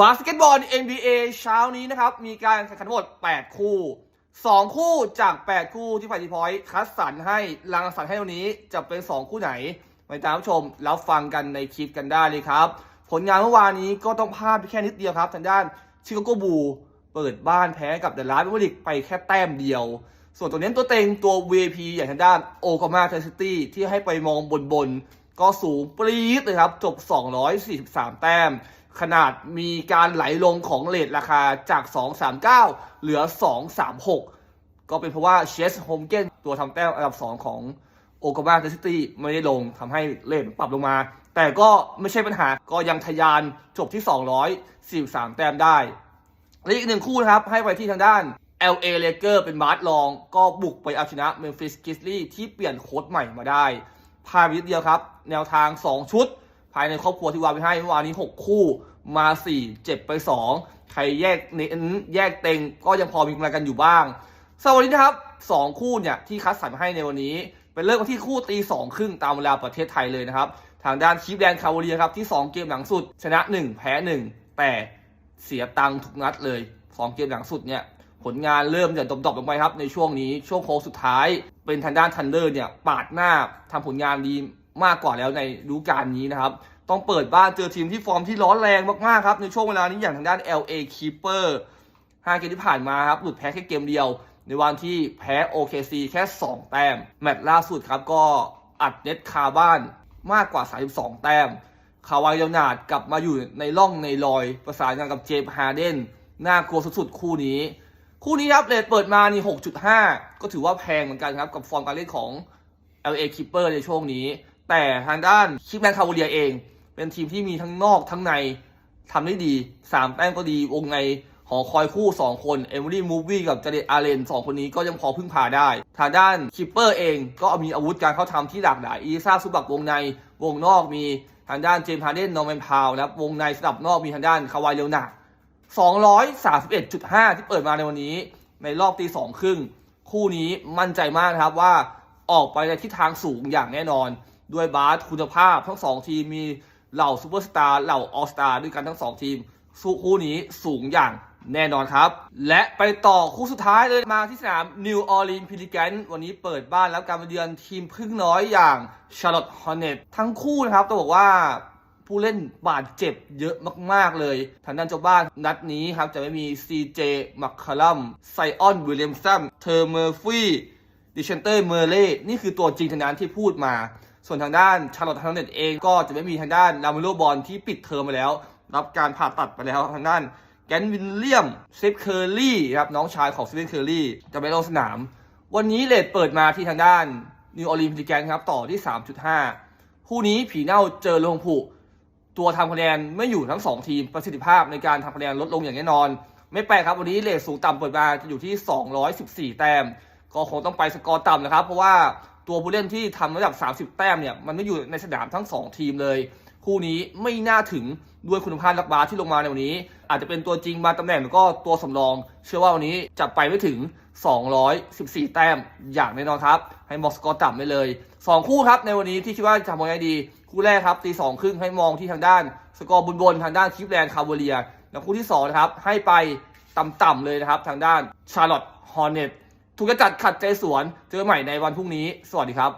บาสเกตบอล NBA เช้านี้นะครับ มีการแข่งขันทั้งหมด 8 คู่ 2 คู่จาก 8 คู่ที่ไฟทีพอยต์คัดสรรให้รังสรรค์ให้วันนี้จะเป็น 2 คู่ไหนไปตามชมแล้วฟังกันในคลิปกันได้เลยครับ ผลงานเมื่อวานนี้ก็ต้องพลาดไปแค่นิดเดียวครับ ทางด้านชิคาโกบู เปิดบ้านแพ้กับเดลาสเบเวอริกไปแค่แต้มเดียว ส่วนตัวเน้นตัวเต็งตัว VP อย่างทางด้านโอกามาเทนซิตี้ที่ให้ไปมองบนบนก็สูงปรี๊ดเลยครับ จบ 243 แต้ม ขนาดมีการไหลลงของเลทราคาจาก 239 เหลือ 236 ก็เป็นเพราะว่าเชสโฮมเกนตัวทำแต้มอันดับ 2 ของโอกามาเซิตี้ไม่ได้ลงทำให้เลทปรับลงมา แต่ก็ไม่ใช่ปัญหาก็ยังทะยานจบที่ 243 แต้มได้ และอีกหนึ่งคู่นะครับ ให้ไปที่ทางด้าน LA l a k e r เป็นบาสลอง ก็บุกไปเอาชนะ Memphis Grizzlies ที่เปลี่ยนโค้ชใหม่มาได้พาไปนิดเดียวครับ แนวทาง 2 ชุด ภายในครอบครัวที่วางไว้ให้เมื่อวานนี้ 6 คู่มา 4 เจ็บไป 2 ใครแยกเน้นแยกเต็งก็ยังพอมีกำลังกันอยู่บ้างสำหรับวันนี้นะครับ 2 คู่เนี่ยที่คัดสรรให้ในวันนี้ เป็นเริ่มที่คู่ตี2ครึ่งตามเวลาประเทศไทยเลยนะครับ ทางด้านคีฟแดนคาวเรียครับที่ 2 เกมหลังสุด ชนะ 1 แพ้ 1 แต่เสียตังค์ทุกนัดเลย 2 เกมหลังสุดเนี่ยผลงานเริ่มจะดบๆลงไปครับในช่วงนี้ช่วงโค้งสุดท้าย เป็นทางด้านทันเดอร์เนี่ยปาดหน้าทำผลงานดี มากกว่าแล้วในฤดูกาลนี้นะครับต้องเปิดบ้านเจอทีมที่ฟอร์มที่ร้อนแรงมากๆครับในช่วงเวลานี้อย่างทางด้าน LA Keeper 5 เกมที่ผ่านมาครับหลุดแพ้แค่เกมเดียว ในวันที่แพ้ OKC แค่ 2 แต้ม แมตช์ล่าสุดครับก็อัดเน็ตคาบ้านมากกว่า 32 แต้ม คาวายเลนาดกลับมาอยู่ในร่องในรอย ประสานงานกับเจมส์ฮาร์เดนน่ากลัวสุดๆ คู่นี้ คู่นี้ครับเรทเปิดมานี่ 6.5 ก็ถือว่าแพงเหมือนกันครับ กับฟอร์มการเล่นของ LA Clipper ในช่วงนี้ แต่ทางด้านคิปแมนคา v เลียเอง เป็นทีมที่มีทั้งนอกทั้งในทำได้ดี 3 แต้มก็ดีวงในหอคอยคู่ 2 คน เอมิลี่มูวี่กับเจเดตอาร์เลน2 คนนี้ก็ยังพอพึ่งพาได้ ทางด้านคิปเปอร์เองก็มีอาวุธการเข้าทำที่หลากหลาย อีซ่าซุบักวงในวงนอกมีทางด้านเจมส์ฮาร์เดนนอร์แมนพาวนะครับวงในสลับนอกมีทางด้านคาวายเลวนาร์ด231.5 ที่เปิดมาในวันนี้ ในรอบตีสองครึ่ง คู่นี้มั่นใจมากนะครับว่าออกไปในทิศทางสูงอย่างแน่นอน ด้วยบาสคุณภาพทั้งสองทีมมีเหล่าซูเปอร์สตาร์เหล่าออสตาร์ด้วยกันทั้งสองทีมสู้คู่นี้สูงอย่างแน่นอนครับ และไปต่อคู่สุดท้ายเลยมาที่สนาม New Orleans Pelicans วันนี้เปิดบ้านแล้วการมาเยือนทีมพึ่งน้อยอย่าง Charlotte Hornets ทั้งคู่นะครับต้องบอกว่าผู้เล่นบาดเจ็บเยอะมาก ๆ เลย ทางด้านเจ้าบ้านนัดนี้ครับ จะไม่มี CJ มัคคาลัมไซออนวิลเลียมสันเทอร์เมอร์ฟี่ดิเชนเตอร์เมอร์เล่ นี่คือตัวจริงทางด้นที่พูดมา ส่วนทางด้านชาร์ลอตทางเน็ตเองก็จะไม่มีทางด้านลาเมโลบอลที่ปิดเทอมมาแล้ว รับการผ่าตัดไปแล้วทางด้านแกนวิลเลียมเซฟเคอร์รี่ครับน้องชายของเซฟเคอร์รี่จะไม่ลงสนาม วันนี้เลดเปิดมาที่ทางด้านนิวออร์ลีนพิลิแกนครับต่อที่ 3.5 คู่นี้ผีเน่าเจอลงผุตัวทำคะแนนไม่อยู่ทั้ง 2 ทีมประสิทธิภาพในการทำคะแนนลดลงอย่างแน่นอน ไม่แปลกครับวันนี้เลทสูงต่ำเปิดมาจะอยู่ที่ 214 แต้ม ก็คงต้องไปสกอร์ต่ำนะครับ เพราะว่า ตัวผู้เล่นที่ทำระดับ 30 แต้มเนี่ยมันไม่อยู่ในสนามทั้ง 2 ทีมเลย คู่นี้ไม่น่าถึงด้วยคุณภาพนักบาสที่ลงมาในวันนี้ อาจจะเป็นตัวจริงมาตำแหน่งแล้วก็ตัวสำรอง เชื่อว่าวันนี้จะไปไม่ถึง 214 แต้มอย่างแน่นอนครับ ให้มองสกอร์ต่ำไปเลย 2 คู่ครับในวันนี้ที่คิดว่าจะทำผลงานดี คู่แรกครับตีสองครึ่งให้มองที่ทางด้านสกอร์บนบนทางด้านคิฟแลนด์คาร์เวเลียแล้วคู่ที่2นะครับให้ไปต่ำๆเลยนะครับทางด้านชาร์ลอตฮอร์เน็ตูกกระจัดขัดใจสวน เจอใหม่ในวันพรุ่งนี้ สวัสดีครับ